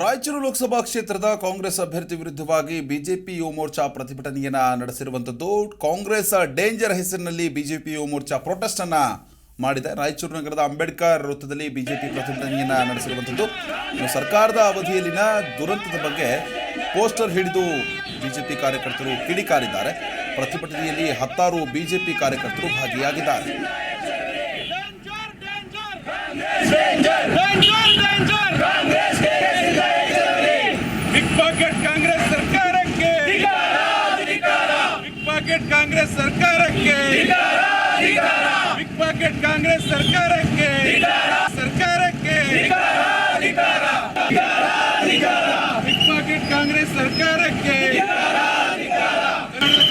ರಾಯಚೂರು ಲೋಕಸಭಾ ಕ್ಷೇತ್ರದ ಕಾಂಗ್ರೆಸ್ ಅಭ್ಯರ್ಥಿ ವಿರುದ್ಧವಾಗಿ ಬಿಜೆಪಿ ಯುವ ಮೋರ್ಚಾ ಪ್ರತಿಭಟನೆಯನ್ನು ನಡೆಸಿರುವಂಥದ್ದು ಕಾಂಗ್ರೆಸ್ ಡೇಂಜರ್ ಹೆಸರಿನಲ್ಲಿ ಬಿಜೆಪಿ ಯುವ ಮೋರ್ಚಾ ಪ್ರೊಟೆಸ್ಟ್ ಅನ್ನ ಮಾಡಿದೆ. ರಾಯಚೂರು ನಗರದ ಅಂಬೇಡ್ಕರ್ ವೃತ್ತದಲ್ಲಿ ಬಿಜೆಪಿ ಪ್ರತಿಭಟನೆಯನ್ನು ನಡೆಸಿರುವಂಥದ್ದು ಸರ್ಕಾರದ ಅವಧಿಯಲ್ಲಿನ ದುರಂತದ ಬಗ್ಗೆ ಪೋಸ್ಟರ್ ಹಿಡಿದು ಬಿಜೆಪಿ ಕಾರ್ಯಕರ್ತರು ಕಿಡಿಕಾರಿದ್ದಾರೆ. ಪ್ರತಿಭಟನೆಯಲ್ಲಿ ಹತ್ತಾರು ಬಿಜೆಪಿ ಕಾರ್ಯಕರ್ತರು ಭಾಗಿಯಾಗಿದ್ದಾರೆ. ಪಾಕೆಟ್ ಕಾಂಗ್ರೆಸ್ ಸರ್ಕಾರಕ್ಕೆ. ಬಿಗ್ ಪಾಕೆಟ್ ಕಾಂಗ್ರೆಸ್ ಸರ್ಕಾರಕ್ಕೆ. ಬಿಗ್ ಪಾಕೆಟ್ ಕಾಂಗ್ರೆಸ್ ಸರ್ಕಾರಕ್ಕೆ. ಸರ್ಕಾರಕ್ಕೆ. ಬಿಗ್ ಪಾಕೆಟ್ ಕಾಂಗ್ರೆಸ್ ಸರ್ಕಾರಕ್ಕೆ.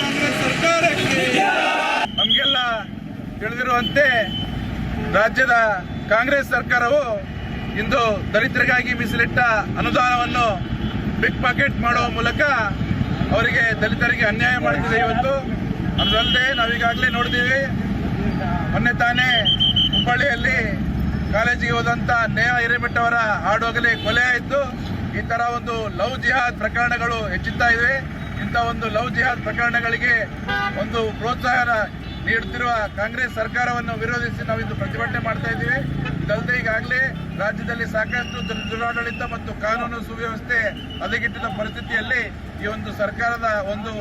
ಕಾಂಗ್ರೆಸ್ ಸರ್ಕಾರಕ್ಕೆ. ನಮಗೆಲ್ಲ ತಿಳಿದಿರುವಂತೆ ರಾಜ್ಯದ ಕಾಂಗ್ರೆಸ್ ಸರ್ಕಾರವು ಇಂದು ದಲಿತರಿಗಾಗಿ ಮೀಸಲಿಟ್ಟ ಅನುದಾನವನ್ನು ಬಿಗ್ ಪಾಕೆಟ್ ಮಾಡುವ ಮೂಲಕ ಅವರಿಗೆ ದಲಿತರಿಗೆ ಅನ್ಯಾಯ ಮಾಡುತ್ತಿದೆ ಇವತ್ತು. ಅದರಲ್ಲದೆ ನಾವೀಗಾಗಲೇ ನೋಡಿದ್ದೀವಿ, ಮೊನ್ನೆ ತಾನೇ ಹುಬ್ಬಳ್ಳಿಯಲ್ಲಿ ಕಾಲೇಜಿಗೆ ಹೋದಂಥ ನೇಹ ಹಿರೇಮಠ ಅವರ ಹಾಡುವಾಗಲೇ ಕೊಲೆ ಆಯಿತು. ಈ ಥರ ಒಂದು ಲವ್ ಜಿಹಾದ್ ಪ್ರಕರಣಗಳು ಹೆಚ್ಚುತ್ತಾ ಇವೆ. ಇಂಥ ಒಂದು ಲವ್ ಜಿಹಾದ್ ಪ್ರಕರಣಗಳಿಗೆ ಒಂದು ಪ್ರೋತ್ಸಾಹ ನೀಡುತ್ತಿರುವ ಕಾಂಗ್ರೆಸ್ ಸರ್ಕಾರವನ್ನು ವಿರೋಧಿಸಿ ನಾವು ಇಂದು ಪ್ರತಿಭಟನೆ ಮಾಡ್ತಾ ಇದ್ದೀವಿ. ಇದಲ್ಲದೆ ಈಗಾಗಲೇ ರಾಜ್ಯದಲ್ಲಿ ಸಾಕಷ್ಟು ದುರ್- ದುರಾಡಳಿತ ಮತ್ತು ಕಾನೂನು ಸುವ್ಯವಸ್ಥೆ ಹದಗೆಟ್ಟಿದ ಪರಿಸ್ಥಿತಿಯಲ್ಲಿ ಈ ಒಂದು ಸರ್ಕಾರದ ಒಂದು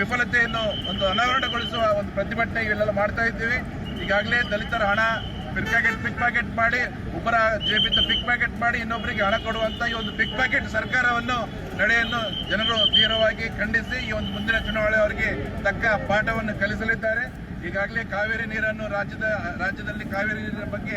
ವಿಫಲತೆಯನ್ನು ಒಂದು ಅನಾವರಣಗೊಳಿಸುವ ಒಂದು ಪ್ರತಿಭಟನೆ ಇವೆಲ್ಲ ಮಾಡ್ತಾ ಇದ್ದೀವಿ. ಈಗಾಗಲೇ ದಲಿತರ ಹಣ ಪಿಕ್ ಪ್ಯಾಕೆಟ್ ಪಿಕ್ ಪ್ಯಾಕೆಟ್ ಮಾಡಿ ಒಬ್ಬರ ಜೇಬಿಂದ ಪಿಕ್ ಪ್ಯಾಕೆಟ್ ಮಾಡಿ ಇನ್ನೊಬ್ಬರಿಗೆ ಹಣ ಕೊಡುವಂತ ಈ ಒಂದು ಪಿಕ್ ಪ್ಯಾಕೆಟ್ ಸರ್ಕಾರವನ್ನು ನಡೆಯನ್ನು ಜನರು ತೀವ್ರವಾಗಿ ಖಂಡಿಸಿ ಈ ಒಂದು ಮುಂದಿನ ಚುನಾವಣೆ ಅವರಿಗೆ ತಕ್ಕ ಪಾಠವನ್ನು ಕಲಿಸಲಿದ್ದಾರೆ. ಈಗಾಗಲೇ ಕಾವೇರಿ ನೀರನ್ನು ರಾಜ್ಯದ, ರಾಜ್ಯದಲ್ಲಿ ಕಾವೇರಿ ನೀರಿನ ಬಗ್ಗೆ